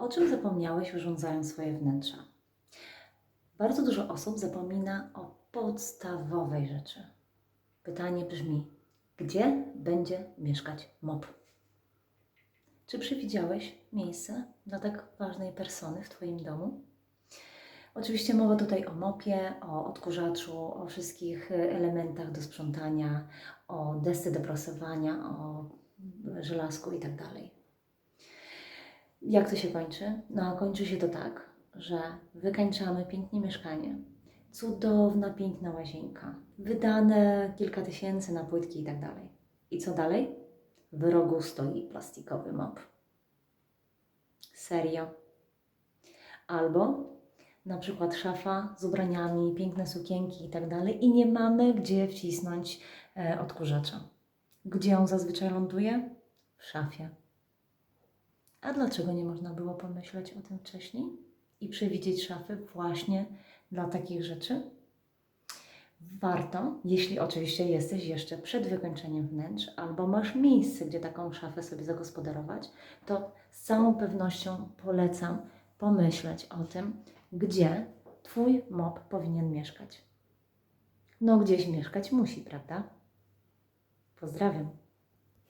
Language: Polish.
O czym zapomniałeś urządzając swoje wnętrza? Bardzo dużo osób zapomina o podstawowej rzeczy. Pytanie brzmi: gdzie będzie mieszkać mop? Czy przewidziałeś miejsce dla tak ważnej persony w Twoim domu? Oczywiście mowa tutaj o mopie, o odkurzaczu, o wszystkich e, elementach do sprzątania, o desce do prasowania, o żelazku i tak. Jak to się kończy? No, kończy się to tak, że wykańczamy pięknie mieszkanie. Cudowna, piękna łazienka. Wydane kilka tysięcy na płytki i tak dalej. I co dalej? W rogu stoi plastikowy mop. Serio. Albo na przykład szafa z ubraniami, piękne sukienki i tak dalej, i nie mamy gdzie wcisnąć e, odkurzacza. Gdzie on zazwyczaj ląduje? W szafie. A dlaczego nie można było pomyśleć o tym wcześniej i przewidzieć szafy właśnie dla takich rzeczy? Warto, jeśli oczywiście jesteś jeszcze przed wykończeniem wnętrz albo masz miejsce, gdzie taką szafę sobie zagospodarować, to z całą pewnością polecam pomyśleć o tym, gdzie Twój mop powinien mieszkać. No, gdzieś mieszkać musi, prawda? Pozdrawiam.